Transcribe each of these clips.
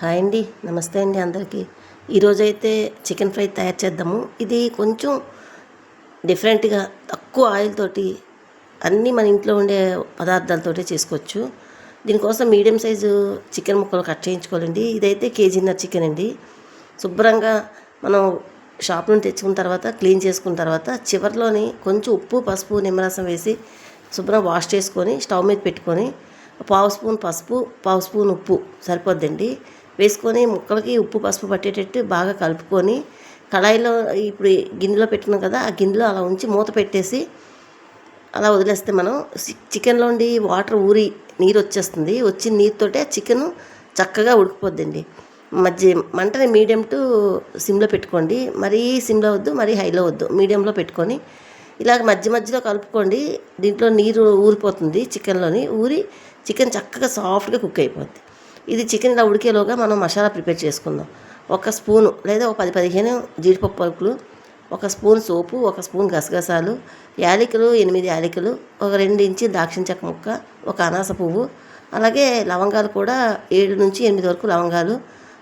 Hi అండి నమస్తే అండి అందరికీ. ఈరోజైతే చికెన్ ఫ్రై తయారు చేద్దాము. ఇది కొంచెం డిఫరెంట్గా తక్కువ ఆయిల్ తోటి అన్నీ మన ఇంట్లో ఉండే పదార్థాలతోటే చేసుకోవచ్చు. దీనికోసం మీడియం సైజు చికెన్ ముక్కలు కట్ చేయించుకోవాలండి. ఇదైతే కేజీన్నర చికెన్ అండి. శుభ్రంగా మనం షాప్ నుండి తెచ్చుకున్న తర్వాత క్లీన్ చేసుకున్న తర్వాత చివరిలోని కొంచెం ఉప్పు పసుపు నిమ్మరసం వేసి శుభ్రం వాష్ చేసుకొని స్టవ్ మీద పెట్టుకొని పావు స్పూన్ పసుపు పావు స్పూన్ ఉప్పు సరిపోద్దండి. వేసుకొని ముక్కలకి ఉప్పు పసుపు పట్టేటట్టు బాగా కలుపుకొని కళాయిలో ఇప్పుడు గిన్నెలో పెట్టినాం కదా ఆ గిన్నెలో అలా ఉంచి మూత పెట్టేసి అలా వదిలేస్తే మనం చి- చికెన్లో ఉండి వాటర్ ఊరి నీరు వచ్చేస్తుంది. వచ్చిన నీరుతోటే చికెన్ చక్కగా ఉడికిపోద్దండి. మధ్య మంటని మీడియం టు సిమ్లో పెట్టుకోండి. మరీ సిమ్లో వద్దు మరీ హైలో వద్దు. మీడియంలో పెట్టుకొని ఇలాగ మధ్య మధ్యలో కలుపుకోండి. దీంట్లో నీరు ఊరిపోతుంది చికెన్లోని. ఊరి చికెన్ చక్కగా సాఫ్ట్గా కుక్ అయిపోద్ది. ఇది చికెన్ ఇలా ఉడికేలోగా మనం మసాలా ప్రిపేర్ చేసుకుందాం. ఒక స్పూను లేదా ఒక పది పదిహేను జీడిపప్పు పలుకులు ఒక స్పూన్ సోపు ఒక స్పూన్ గసగసాలు యాలకులు ఎనిమిది యాలకులు ఒక రెండు ఇంచి దాక్షిణ చెక్క ముక్క ఒక అనాస పువ్వు అలాగే లవంగాలు కూడా ఏడు నుంచి ఎనిమిది వరకు లవంగాలు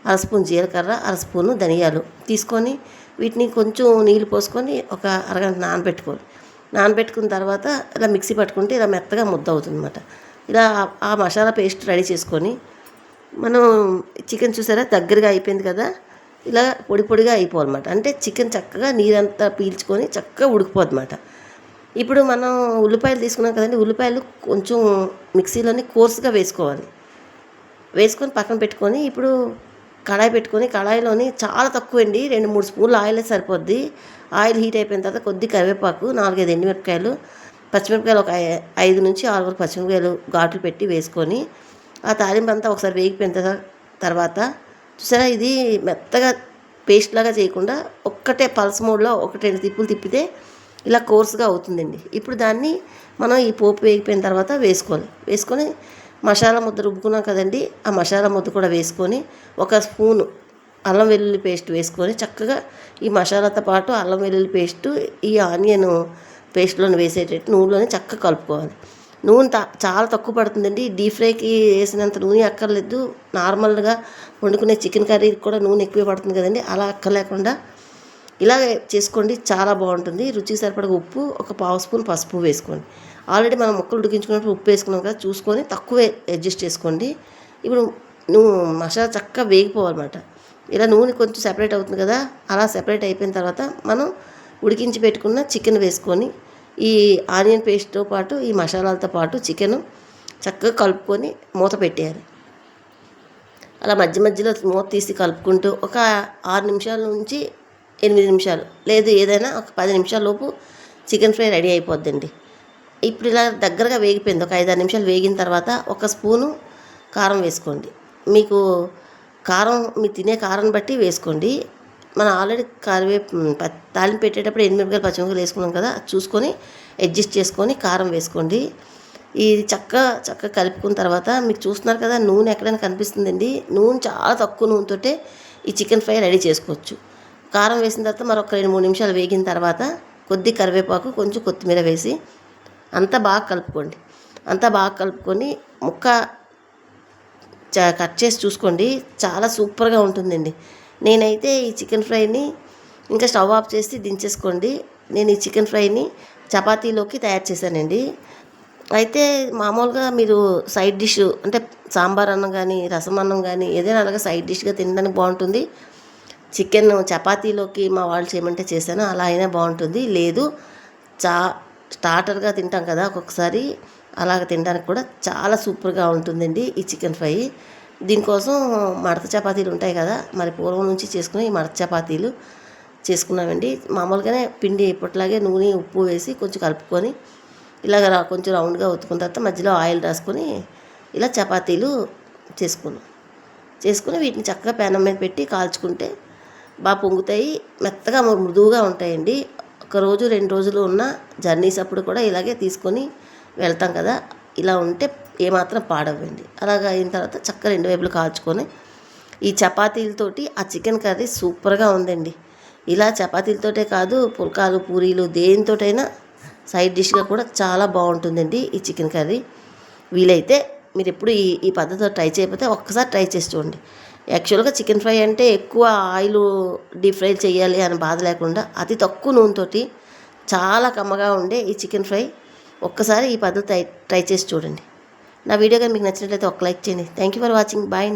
అర స్పూన్ జీలకర్ర అర స్పూను ధనియాలు తీసుకొని వీటిని కొంచెం నీళ్ళు పోసుకొని ఒక అరగంట నానబెట్టుకోవాలి. నానబెట్టుకున్న తర్వాత ఇలా మిక్సీ పట్టుకుంటే ఇలా మెత్తగా ముద్ద అవుతుందన్నమాట ఇలా ఆ మసాలా పేస్ట్ రెడీ చేసుకొని మనం చికెన్ చూసారా? దగ్గరగా అయిపోయింది కదా? ఇలా పొడి పొడిగా అయిపోవాలన్నమాట. అంటే చికెన్ చక్కగా నీరంతా పీల్చుకొని చక్కగా ఉడికిపోద్దన్నమాట ఇప్పుడు మనం ఉల్లిపాయలు తీసుకున్నాం కదండి. ఉల్లిపాయలు కొంచెం మిక్సీలోని కోర్సుగా వేసుకోవాలి. వేసుకొని పక్కన పెట్టుకొని ఇప్పుడు కడాయి పెట్టుకొని కడాయిలోని చాలా తక్కువ అండి. రెండు మూడు స్పూన్లు ఆయిల్ సరిపోద్ది. ఆయిల్ హీట్ అయిపోయిన తర్వాత కొద్ది కరివేపాకు నాలుగైదు ఎండుమిరపకాయలు పచ్చిమిరపకాయలు ఒక ఐ- ఐదు నుంచి ఆరు వరకు పచ్చిమిరపకాయలు ఘాట్లు పెట్టి వేసుకొని ఆ తాలింపు అంతా ఒకసారి వేగిపోయిన తర్వాత చూసారా ఇది మెత్తగా పేస్ట్ లాగా చేయకుండా ఒక్కటే పల్స్ మోడ్లో ఒకటి రెండు తిప్పులు తిప్పితే ఇలా కోర్సుగా అవుతుందండి. ఇప్పుడు దాన్ని మనం ఈ పోపు వేగిపోయిన తర్వాత వేసుకోవాలి. వేసుకొని మసాలా ముద్ద రుబ్బుకున్నాం కదండి ఆ మసాలా ముద్ద కూడా వేసుకొని ఒక స్పూను అల్లం వెల్లుల్లి పేస్ట్ వేసుకొని చక్కగా ఈ మసాలాతో పాటు అల్లం వెల్లుల్లి పేస్ట్ ఈ ఆనియన్ పేస్ట్లోని వేసేటట్టు నూనెలోనే చక్కగా కలుపుకోవాలి. నూనె చాలా తక్కువ పడుతుందండి. డీప్ ఫ్రైకి వేసినంత నూనె అక్కర్లేదు. నార్మల్గా వండుకునే చికెన్ కర్రీకి కూడా నూనె ఎక్కువ పడుతుంది కదండి. అలా అక్కర్లేకుండా ఇలా చేసుకోండి. చాలా బాగుంటుంది. రుచికి సరిపడ ఉప్పు ఒక పావు స్పూన్ పసుపు వేసుకోండి. ఆల్రెడీ మనం ముక్కలు ఉడికించుకున్నప్పుడు ఉప్పు వేసుకున్నాం కదా చూసుకొని తక్కువే అడ్జస్ట్ చేసుకోండి. ఇప్పుడు నువ్వు మసాలా చక్కగా వేగిపోవాలన్నమాట. ఇలా నూనె కొంచెం సెపరేట్ అవుతుంది కదా అలా సెపరేట్ అయిపోయిన తర్వాత మనం ఉడికించి పెట్టుకున్న చికెన్ వేసుకొని ఈ ఆనియన్ పేస్ట్తో పాటు ఈ మసాలాలతో పాటు చికెన్ చక్కగా కలుపుకొని మూత పెట్టేయాలి. అలా మధ్య మధ్యలో మూత తీసి కలుపుకుంటూ ఒక ఆరు నిమిషాల నుంచి ఎనిమిది నిమిషాలు లేదు ఏదైనా ఒక పది నిమిషాల లోపు చికెన్ ఫ్రై రెడీ అయిపోద్దండి. ఇప్పుడు ఇలా దగ్గరగా వేగిపోయింది ఒక ఐదారు నిమిషాలు వేగిన తర్వాత ఒక స్పూను కారం వేసుకోండి. మీకు కారం మీరు తినే కారం బట్టి వేసుకోండి. మనం ఆల్రెడీ కరివే తాలింపు పెట్టేటప్పుడు ఎనిమిరపకాయలు పచ్చిమిరపకాయలు వేసుకున్నాం కదా చూసుకొని అడ్జస్ట్ చేసుకొని కారం వేసుకోండి. ఇది చక్కగా చక్కగా కలుపుకున్న తర్వాత మీకు చూస్తున్నారు కదా నూనె ఎక్కడైనా కనిపిస్తుందండి. నూనె చాలా తక్కువ నూనెతోటే ఈ చికెన్ ఫ్రై రెడీ చేసుకోవచ్చు. కారం వేసిన తర్వాత మరొక రెండు మూడు నిమిషాలు వేగిన తర్వాత కొద్ది కరివేపాకు కొంచెం కొత్తిమీర వేసి అంతా బాగా కలుపుకోండి. అంతా బాగా కలుపుకొని ముక్క చ- కట్ చేసి చూసుకోండి. చాలా సూపర్గా ఉంటుందండి. నేనైతే ఈ చికెన్ ఫ్రైని ఇంకా స్టవ్ ఆఫ్ చేసి దించేసుకోండి. నేను ఈ చికెన్ ఫ్రైని చపాతీలోకి తయారు చేశానండి. అయితే మామూలుగా మీరు సైడ్ డిష్ అంటే సాంబార్ అన్నం కానీ రసం అన్నం కానీ ఏదైనా అలాగే సైడ్ డిష్గా తినడానికి బాగుంటుంది. చికెన్ చపాతీలోకి మా వాళ్ళు చేయమంటే చేశాను. అలా అయినా బాగుంటుంది. లేదు చా స్టార్టర్గా తింటాం కదా ఒక్కొక్కసారి. అలాగ తినడానికి కూడా చాలా సూపర్గా ఉంటుందండి ఈ చికెన్ ఫ్రై. దీనికోసం మడత చపాతీలు ఉంటాయి కదా మరి పూర్వం నుంచి చేసుకుని ఈ మడత చపాతీలు చేసుకున్నామండి. మామూలుగానే పిండి ఎప్పటిలాగే నూనె ఉప్పు వేసి కొంచెం కలుపుకొని ఇలాగ కొంచెం రౌండ్గా ఉతుకున్న తర్వాత మధ్యలో ఆయిల్ రాసుకొని ఇలా చపాతీలు చేసుకున్నాం. చేసుకుని వీటిని చక్కగా పెనం మీద పెట్టి కాల్చుకుంటే బాగా పొంగుతాయి మెత్తగా మృదువుగా ఉంటాయండి. ఒక రోజు రెండు రోజులు ఉన్న జర్నీస్ అప్పుడు కూడా ఇలాగే తీసుకొని వెళ్తాం కదా ఇలా ఉంటే ఏమాత్రం పాడవ్వండి. అలాగా అయిన తర్వాత చక్కగా రెండు వైపులు కాల్చుకొని ఈ చపాతీలతోటి ఆ చికెన్ కర్రీ సూపర్గా ఉందండి. ఇలా చపాతీలతోటే కాదు పుల్కాలు పూరీలు దేనితోటైనా సైడ్ డిష్గా కూడా చాలా బాగుంటుందండి ఈ చికెన్ కర్రీ. వీలైతే మీరు ఎప్పుడు ఈ ఈ పద్ధతిలో ట్రై చేయకపోతే ఒక్కసారి ట్రై చేసి చూడండి. యాక్చువల్గా చికెన్ ఫ్రై అంటే ఎక్కువ ఆయిల్ డీప్ ఫ్రై చేయాలి అని బాధ లేకుండా అతి తక్కువ నూనెతోటి చాలా కమ్మగా ఉండే ఈ చికెన్ ఫ్రై ఒక్కసారి ఈ పద్ధతి ట్రై చేసి చూడండి. నా వీడియో కానీ మీకు నచ్చినట్లయితే ఒక లైక్ చేయండి. Thank you for watching bye